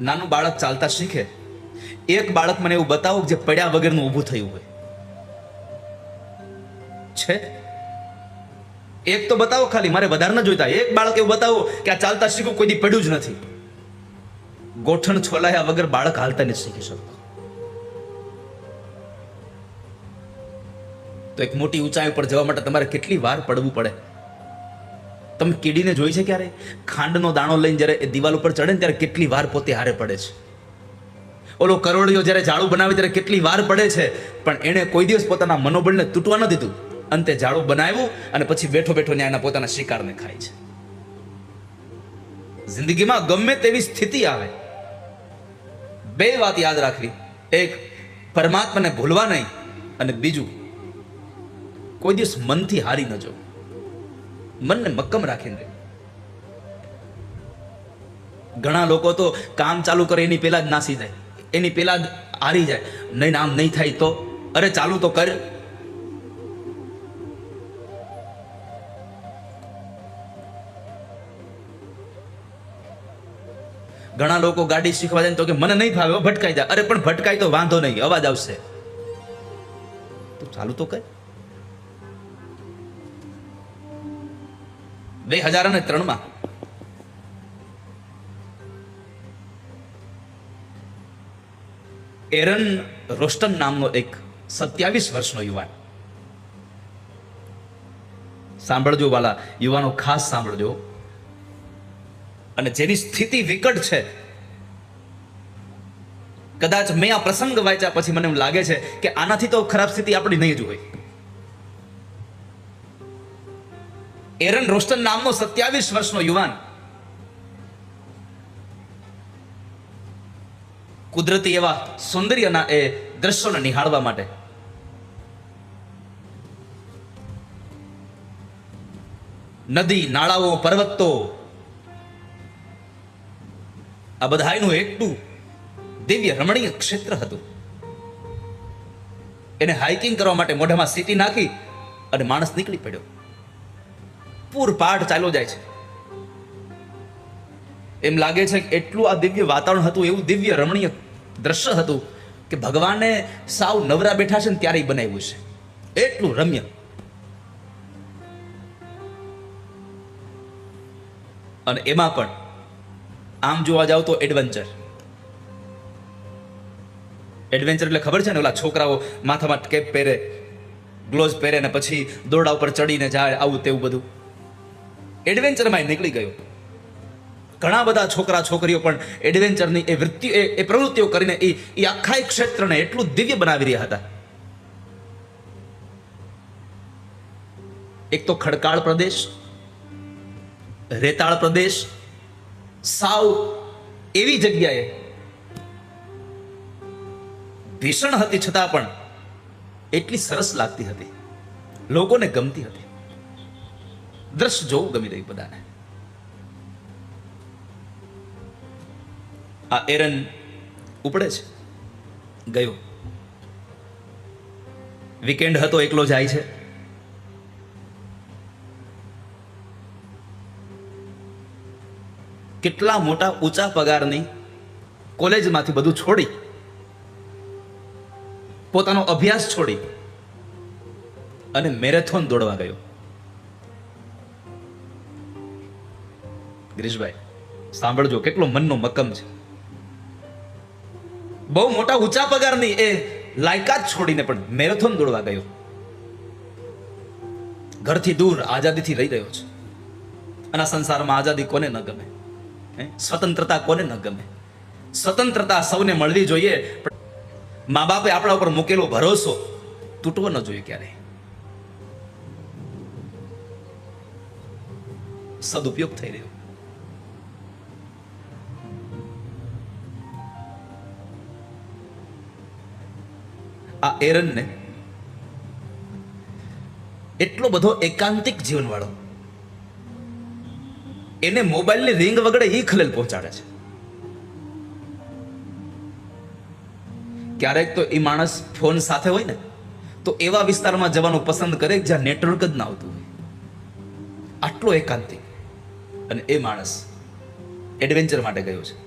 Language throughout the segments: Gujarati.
નાનું બાળક ચાલતા શીખે. એક બાળક મને એવું બતાવો જે પડ્યા વગરનું ઊભું થયું હોય. છે? એક તો બતાવો ખાલી, મારે વધારે ન જોઈતા. એક બાળક એવું બતાવો કે આ ચાલતા શીખું કોઈ દી પડ્યું જ નથી. ગોઠણ છોલાયા વગર બાળક હાલતા નથી શીખી શકતો. તો એક મોટી ઊંચાઈ ઉપર જવા માટે તમારે કેટલી વાર પડવું પડે? તમે કીડીને જોઈ છે ક્યારે? ખાંડનો દાણો લઈને જ્યારે એ દિવાલ ઉપર ચડે ને ત્યારે કેટલી વાર પોતે હારે પડે છે. ઓલો કરોડિયો જ્યારે ઝાડુ બનાવે ત્યારે કેટલી વાર પડે છે. પણ એણે કોઈ દિવસ પોતાના મનોબળને તૂટવા ન દીધું. અંતે ઝાડુ બનાવ્યું અને પછી બેઠો બેઠો ન્યાયના પોતાના શિકારને ખાય છે. જિંદગીમાં ગમે તેવી સ્થિતિ આવે. બે વાત યાદ રાખવી. એક, પરમાત્માને ભૂલવા નહીં અને બીજું, કોઈ દિવસ મનથી હારી ન જવું. મનને મક્કમ રાખીને. ઘણા લોકો તો કામ ચાલુ કરે, એની પહેલા જ નાસી જાય. એની પહેલા જ હારી જાય. નહીં, આમ નહીં થાય તો? અરે, ચાલુ તો કર. ઘણા લોકો ગાડી શીખવા જાય તો કે, મને નહીં ફાવે ભટકાઈ જાય અરે, પણ ભટકાય તો વાંધો નહીં, અવાજ આવશે. તો ચાલુ તો કર. બે હજાર અને ત્રણમાં. એરન રોસ્ટન નામનો એક સત્યાવીસ વર્ષનો યુવાન. સાંભળજો વાલા, યુવાનો ખાસ સાંભળજો. અને જેની સ્થિતિ વિકટ છે, કદાચ મેં આ પ્રસંગ વાંચ્યા પછી મને એમ લાગે છે કે આનાથી તો ખરાબ સ્થિતિ આપણી નહીં જ હોય. એરન રોસ્ટન નામનો સત્યાવીસ વર્ષનો યુવાન. કુદરતી એવા સૌંદર્યના એ દ્રશ્યોને નિહાળવા માટે. નદી, નાળાઓ, પર્વતો. આ બધાયનું એકટું દિવ્ય રમણીય ક્ષેત્ર હતું. એને હાઇકિંગ કરવા માટે મોઢામાં સીટી નાખી અને માણસ નીકળી પડ્યો. પૂરપાટ ચાલ્યો જાય છે. એમ લાગે છે કે એટલું આ દિવ્ય વાતાવરણ હતું, એવું દિવ્ય રમણીય દ્રશ્ય હતું કે ભગવાને સાવ નવરા બેઠા છે ને ત્યારે બનાવ્યું છે એટલું રમ્ય. અને એમાં પણ આમ જોવા જાવ તો એડવેન્ચર એડવેન્ચર એટલે ખબર છે ને ઓલા છોકરાઓ માથામાં કેપ પહેરે ગ્લોવ્સ પહેરે ને પછી દોરડા ઉપર ચડીને જાય, આવું તેવું બધું. એડવેન્ચરમાં નીકળી ગયો. ઘણા બધા છોકરા છોકરીઓ પણ એડવેન્ચરની એ વૃત્તિ એ પ્રવૃત્તિઓ કરીને એ એ આખા એ ક્ષેત્રને એટલું દિવ્ય બનાવી રહ્યા હતા. એક તો ખડકાળ પ્રદેશ, રેતાળ પ્રદેશ, સાવ એવી જગ્યાએ ભીષણ હતી છતાં પણ એટલી સરસ લાગતી હતી. લોકોને ગમતી હતી. દ્રશ્ય જોવું ગમી રહ્યું બધાને. આ એરન ઉપડે છે. ગયો. વીકેન્ડ હતો, એકલો જાય છે. કેટલા મોટા ઊંચા પગારની કોલેજમાંથી બધું છોડી, પોતાનો અભ્યાસ છોડી અને મેરેથોન દોડવા ગયો. ગિરીશભાઈ, સાંભળજો, કેટલો મનનો મક્કમ છે. બહુ મોટા ઊંચા પગારની એ લાયકાત છોડીને પણ મેરેથોન દોડવા ગયો. ઘરથી દૂર આઝાદીથી રહી રહ્યો છે. અને સંસારમાં આઝાદી કોને ન ગમે? સ્વતંત્રતા કોને ન ગમે? સ્વતંત્રતા સૌને મળવી જોઈએ મા બાપે આપણા ઉપર મૂકેલો ભરોસો તૂટવો ન જોઈએ ક્યારે સદુપયોગ થઈ રહ્યો. એરનને એટલો બધો એકાંતિક જીવનવાળો. એને મોબાઈલની રિંગ વગડે એ ખલેલ પહોંચાડે છે. ક્યારેક તો એ માણસ ફોન સાથે હોય ને, તો એવા વિસ્તારમાં જવાનું પસંદ કરે જ્યાં નેટવર્ક જ ના આવતું હોય. આટલો એકાંતિક. અને એ માણસ એડવેન્ચર માટે ગયો છે.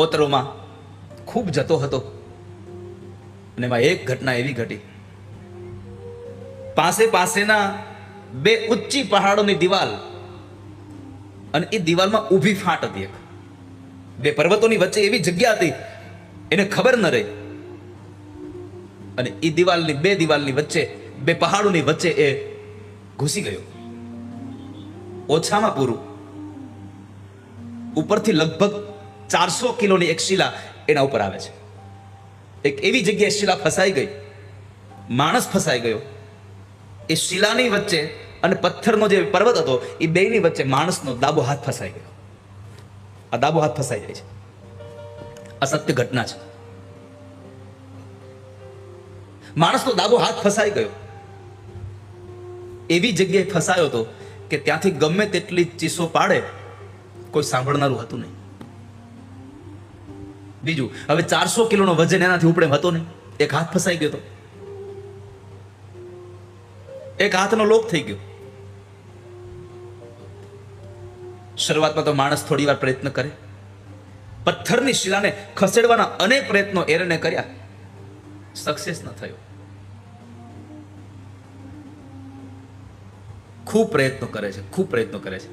કોતરોમાં ખૂબ જતો હતો. અને એમાં એક ઘટના એવી ઘટી. પાસે પાસેના બે ઊંચી પહાડોની દિવાલ અને એ દિવાલમાં ઊભી ફાટ હતી એક. બે પર્વતોની વચ્ચે એવી જગ્યા હતી, એને ખબર ન રહી. અને એ દિવાલની, બે દિવાલની વચ્ચે, બે પહાડોની વચ્ચે એ ઘૂસી ગયો. ઓછામાં પૂરું. ઉપરથી લગભગ ચારસો કિલોની એક શિલા એના ઉપર આવે છે. એક એવી જગ્યાએ શિલા ફસાઈ ગઈ. માણસ ફસાઈ ગયો. એ શિલાની વચ્ચે અને પથ્થરનો જે પર્વત હતો, એ બેની વચ્ચે માણસનો દાબો હાથ ફસાઈ ગયો. આ દાબો હાથ ફસાઈ જાય છે. આ સત્ય ઘટના છે. માણસનો દાબો હાથ ફસાઈ ગયો. એવી જગ્યાએ ફસાયો હતો કે ત્યાંથી ગમે તેટલી ચીસો પાડે કોઈ સાંભળનારું હતું નહીં. બીજું, હવે ચારસો કિલોનો વજન એનાથી ઉપડે હતો નહીં. એક હાથ ફસાઈ ગયો હતો એક હાથનો લોક થઈ ગયો. શરૂઆતમાં તો માણસ થોડી વાર પ્રયત્ન કરે. પથ્થરની શિલાને ખસેડવાના અનેક પ્રયત્નો એરને કર્યા. સક્સેસ ન થયો. ખૂબ પ્રયત્નો કરે છે, ખૂબ પ્રયત્નો કરે છે.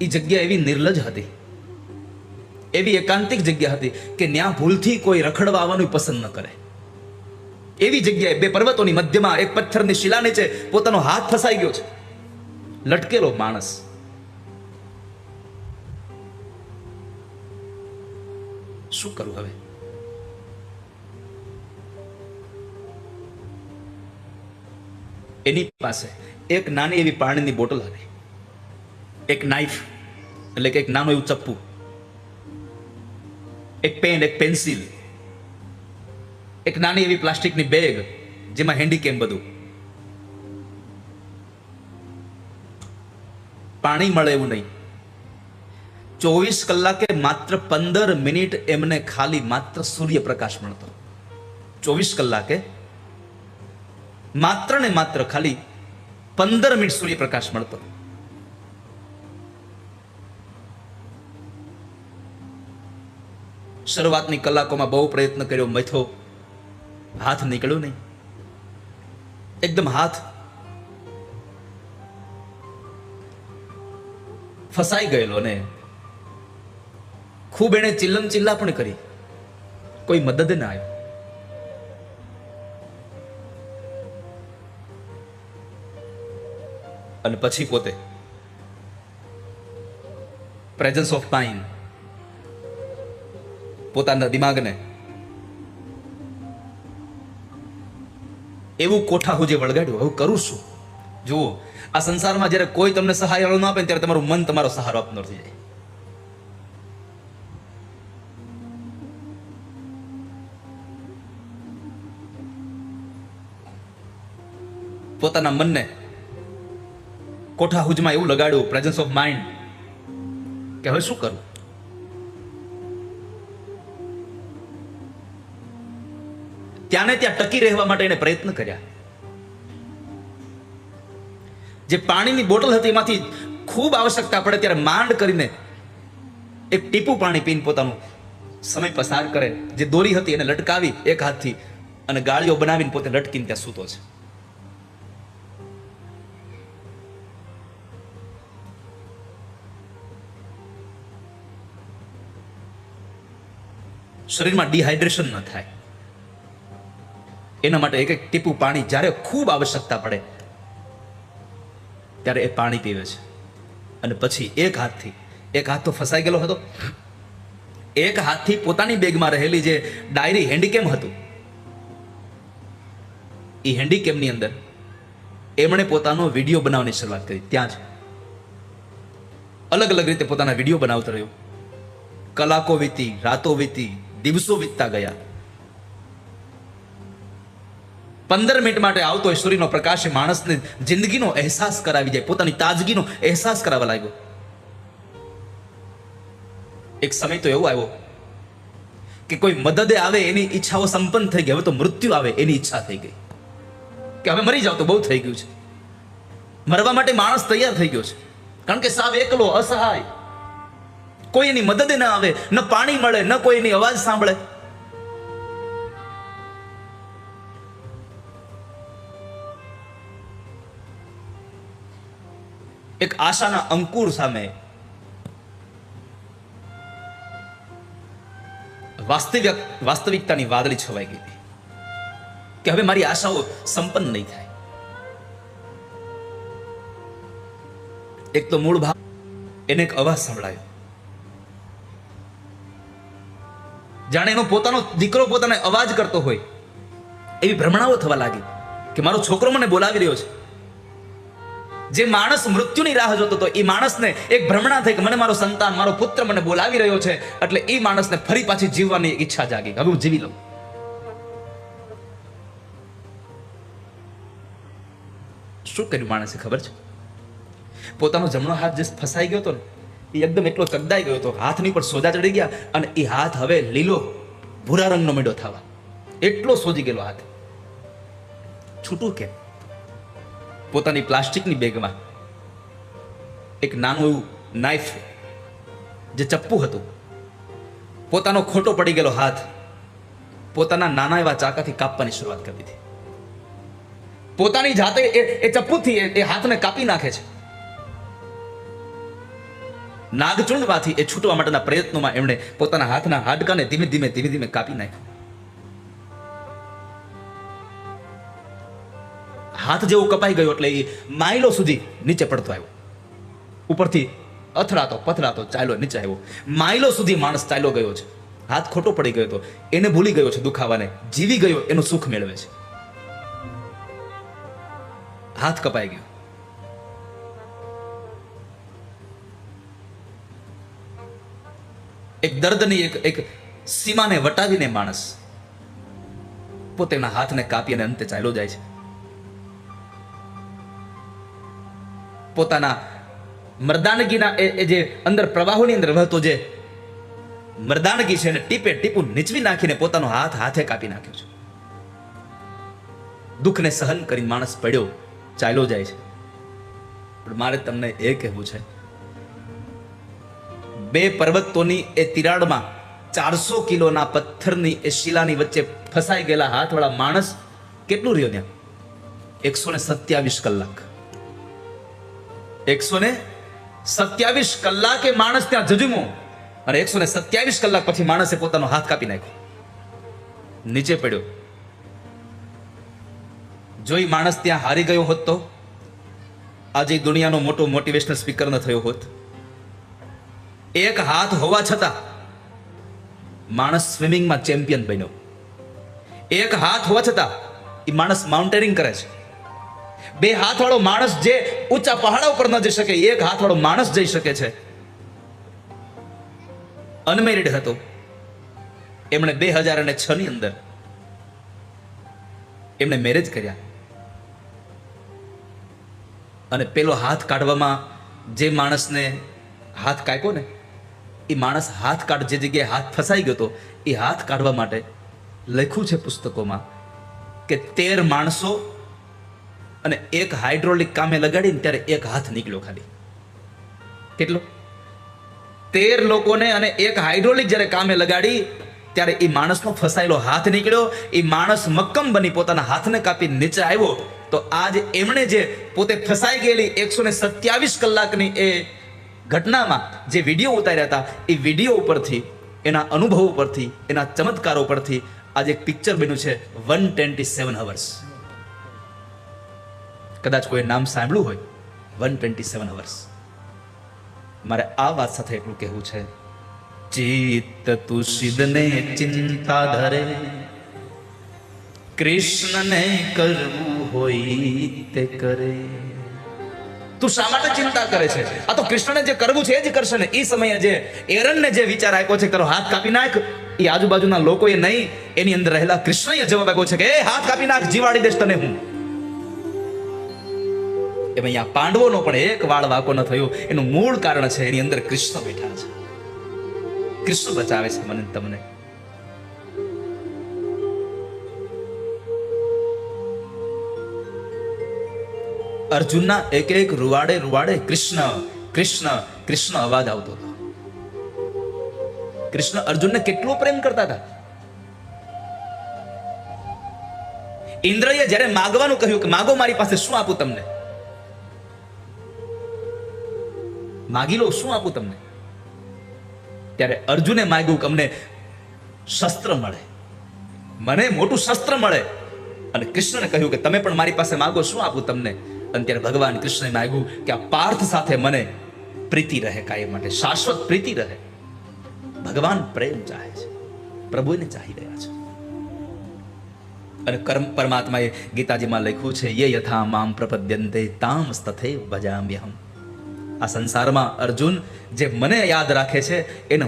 એ જગ્યા એવી નિર્લજ હતી. એવી એકાંતિક જગ્યા હતી કે ત્યાં ભૂલથી કોઈ રખડવા આવવાનું પસંદ ન કરે. એવી જગ્યાએ બે પર્વતોની મધ્યમાં એક પથ્થરની શિલા નીચે પોતાનો હાથ ફસાઈ ગયો છે. લટકેલો માણસ. શું કરું હવે? એની પાસે એક નાની એવી પાણીની બોટલ હતી એક નાઈફ એટલે કે એક નાનું એવું ચપ્પુ. એક પેન, એક પેન્સિલ, એક નાની એવી પ્લાસ્ટિકની બેગ, જેમાં હેન્ડીકેમ બધું. પાણી મળે એવું નહીં. ચોવીસ કલાકે માત્ર પંદર મિનિટ એમને ખાલી માત્ર સૂર્યપ્રકાશ મળતો. ચોવીસ કલાકે માત્ર ને માત્ર ખાલી પંદર મિનિટ સૂર્યપ્રકાશ મળતો. શરૂઆતની કલાકોમાં બહુ પ્રયત્ન કર્યો, મથો. હાથ નીકળ્યો નહીં. એકદમ હાથ ફસાઈ ગયેલો ને. ખૂબ એણે ચિલ્લમ ચિલ્લા પણ કરી. કોઈ મદદ ના આવ્યો અને પછી પોતે. પ્રેઝન્સ ઓફ માઇન્ડ પોતાના દિમાગને. એવું કોઠા હુજે વળગાડ્યું હવે કરું છું. જુઓ, આ સંસારમાં જ્યારે કોઈ તમને સહાય ન આપે ત્યારે તમારું મન તમારો સહારો આપનાર થઈ જાય. પોતાના મનને કોઠા હુજમાં એવું લગાડ્યું પ્રેઝન્સ ઓફ માઇન્ડ કે હવે શું કરું? ત્યાંને ત્યાં ટકી રહેવા માટે એને પ્રયત્ન કર્યા. જે પાણીની બોટલ હતી એમાંથી ખૂબ આવશ્યકતા પડે ત્યારે માંડ કરીને એક ટીપું પાણી પીને પોતાનું સમય પસાર કરે. જે દોરી હતી એને લટકાવી એક હાથથી અને ગાળીઓ બનાવીને પોતે લટકીને ત્યાં સૂતો છે. શરીરમાં ડિહાઇડ્રેશન ન થાય. એના માટે એક એક ટીપું પાણી જ્યારે ખૂબ આવશ્યકતા પડે, ત્યારે એ પાણી પીવે છે. અને પછી એક હાથથી, એક હાથ તો ફસાઈ ગયેલો હતો. એક હાથથી પોતાની બેગમાં રહેલી જે ડાયરી હેન્ડીકેમ હતું એ હેન્ડીકેમની અંદર એમણે પોતાનો વીડિયો બનાવવાની શરૂઆત કરી. ત્યાં જ અલગ અલગ રીતે પોતાના વીડિયો બનાવતો રહ્યો. કલાકો વીતી, રાતો વીતી, દિવસો વીતતા ગયા. પંદર મિનિટ માટે આવતો હોય સૂર્યનો પ્રકાશ માણસને જિંદગીનો અહેસાસ કરાવી જાય પોતાની તાજગીનો અહેસાસ કરાવવા લાગ્યો. એક સમય તો એવો આવ્યો કે કોઈ મદદે આવે, એની ઈચ્છાઓ સંપન્ન થઈ ગઈ હવે તો મૃત્યુ આવે, એની ઈચ્છા થઈ ગઈ. કે હવે મરી જાવ તો બહુ થઈ ગયું છે. મરવા માટે માણસ તૈયાર થઈ ગયો છે. કારણ કે સાવ એકલો, અસહાય. કોઈ એની મદદે ન આવે, ન પાણી મળે, ન કોઈ એની અવાજ સાંભળે. એક આશાના અંકુર સામે. વાસ્તવિક, વાસ્તવિકતાની વાદળી છવાઈ ગઈ. કે હવે મારી આશાઓ સંપન્ન નહીં થાય. એક તો મૂળ ભાવ, એને એક અવાજ સંભળાયો. જાણે એનો પોતાનો દીકરો પોતાને અવાજ કરતો હોય. એવી ભ્રમણાઓ થવા લાગી કે મારો છોકરો મને બોલાવી રહ્યો છે. જે માણસ મૃત્યુની રાહ જોતો હતો, એ માણસને એક ભ્રમણા થઈ કે મને મારો સંતાન, મારો પુત્ર મને બોલાવી રહ્યો છે, એટલે એ માણસને ફરી પાછી જીવવાની ઈચ્છા જાગી હવે હું જીવી લઉં. શું કર્યું માણસે ખબર છે? પોતાનો જમણો હાથ જે ફસાઈ ગયો હતો ને, એ એકદમ એટલો ચગદાઈ ગયો હતો, હાથની પર સોજા ચડી ગયા અને એ હાથ હવે લીલો ભૂરા રંગનો મેળો થવા. એટલો સોજી ગયેલો હાથ. છૂટું કેમ? પોતાની પ્લાસ્ટિકની બેગમાં એક નાનું એવું નાઇફ જે ચપ્પુ હતું. પોતાનો ખોટો પડી ગયેલો હાથ પોતાના નાના એવા ચાકાથી કાપવાની શરૂઆત કરી દીધી. પોતાની જાતે એ ચપ્પુથી એ હાથને કાપી નાખે છે. નાગચુંડમાંથી એ છૂટવા માટેના પ્રયત્નોમાં એમણે પોતાના હાથના હાડકાને ધીમે ધીમે ધીમે ધીમે કાપી નાખ્યા. હાથ જેવો કપાઈ ગયો એટલે એ માઇલો સુધી નીચે પડતો આવ્યો. ઉપરથી અથડાતો પથડાતો ચાલ્યો નીચે આવ્યો. માઇલો સુધી માણસ ચાલ્યો ગયો છે. હાથ ખોટો પડી ગયો હતો. એને ભૂલી ગયો છે દુખાવાને. જીવી ગયો, એનું સુખ મેળવે છે. હાથ કપાઈ ગયો. એક દર્દની એક એક સીમાને વટાવીને માણસ પોતાના હાથને કાપી અને અંતે ચાલ્યો જાય છે. પોતાના મર્દાનગીના એ જે અંદર પ્રવાહોની અંદર વહેતો જે મર્દાનગી છે એને ટીપે ટીપું નીચવી નાખીને પોતાનો હાથ હાથે કાપી નાખ્યો છે. દુઃખને સહન કરી માણસ પડ્યો, ચાલ્યો જાય છે. પણ મારે તમને એ કહેવું છે, બે પર્વતોની એ તિરાડમાં ચારસો કિલોના પથ્થરની એ શિલાની વચ્ચે ફસાઈ ગયેલા હાથવાળા માણસ કેટલું રહ્યો ત્યાં? એકસો ને સત્યાવીસ કલાક. એકસો ને સત્યાવીસ કલાકે માણસ ત્યાં જજુમો અને એકસો ને સત્યાવીસ કલાક પછી માણસે પોતાનો હાથ કાપી નાખ્યો. નીચે પડ્યો. જો એ માણસ ત્યાં હારી ગયો હોત તો આજે દુનિયાનો મોટો મોટિવેશનલ સ્પીકર ન થયો હોત. એક હાથ હોવા છતાં માણસ સ્વિમિંગમાં ચેમ્પિયન બન્યો. એક હાથ હોવા છતાં એ માણસ માઉન્ટેનિંગ કરે છે. બે હાથવાળો માણસ જે ઊંચા પહાડા ઉપર ન જઈ શકે, એક હાથવાળો માણસ જઈ શકે છે. અનમેરિડ હતો. એમણે બે હજાર અને છ ની અંદર એમણે મેરેજ કર્યા. અને પેલો હાથ કાઢવામાં જે માણસને હાથ કાપ્યો ને, એ માણસ હાથ કાઢ જે જગ્યાએ હાથ ફસાઈ ગયો હતો, એ હાથ કાઢવા માટે લખ્યું છે પુસ્તકોમાં કે તેર માણસો અને એક હાઇડ્રોલિક કામે લગાડીને ત્યારે એક હાથ નીકળ્યો ખાલી. કેટલો? તેર લોકોને અને એક હાઇડ્રોલિક જ્યારે કામે લગાડી, ત્યારે એ માણસનો ફસાયેલો હાથ નીકળ્યો. એ માણસ મક્કમ બની પોતાના હાથને કાપી નીચે આવ્યો. તો આજ એમણે જે પોતે ફસાઈ ગયેલી એકસો ને સત્યાવીસ કલાકની એ ઘટનામાં જે વીડિયો ઉતાર્યા હતા, એ વીડિયો ઉપરથી, એના અનુભવો પરથી એના ચમત્કારો પરથી આજે એક પિક્ચર બન્યું છે વન ટ્વેન્ટી સેવન અવર્સ. કદાચ કોઈ નામ સાંભળ્યું હોય. વન ટ્વેન્ટી સેવન અવર્સ મારે આ વાત સાથે એટલું કહેવું છે. ચિત્ત તુષિદને ચિંતા ધરે. કૃષ્ણને કરવું હોય તે કરે. તું શા માટે ચિંતા કરે છે? આ તો કૃષ્ણને જે કરવું છે એ જ કરશે ને. એ સમયે જે એરનને જે વિચાર આપ્યો છે તારો હાથ કાપી નાખ. એ આજુબાજુના લોકોએ નહીં, એની અંદર રહેલા કૃષ્ણએ જવાબ આપ્યો છે કે, એ હાથ કાપી નાખ, જીવાડી દેશ તને હું. એમાં અહીંયા પાંડવોનો પણ એક વાળ વાકો ન થયો. એનું મૂળ કારણ છે એની અંદર કૃષ્ણ બેઠા છે. કૃષ્ણ બચાવે છે મને તમને. અર્જુનના એક એક રૂવાડે રૂવાડે કૃષ્ણ કૃષ્ણ કૃષ્ણ અવાજ આવતો હતો. કૃષ્ણ અર્જુનને કેટલો પ્રેમ કરતા હતા. ઇન્દ્રએ જ્યારે માગવાનું કહ્યું કે માગો મારી પાસે શું આપું તમને? માગી લો શું આપું તમને? ત્યારે અર્જુને માગ્યું કે અમને શસ્ત્ર મળે. મને મોટું શસ્ત્ર મળે. અને કૃષ્ણને કહ્યું કે તમે પણ મારી પાસે માગો, શું આપું તમને? અને ત્યારે ભગવાન કૃષ્ણએ માગ્યું કે આ પાર્થ સાથે મને પ્રીતિ રહે, કાયમ માટે શાશ્વત પ્રીતિ રહે. ભગવાન પ્રેમ ચાહે છે. પ્રભુ એને ચાહી રહ્યા છે. અને કર્મ પરમાત્માએ ગીતાજીમાં લખ્યું છે, યે યથા મામ પ્રપદ્યંતે તામ તથે ભજામ્યહમ. આ સંસારમાં અર્જુન જે મને યાદ રાખે છે એને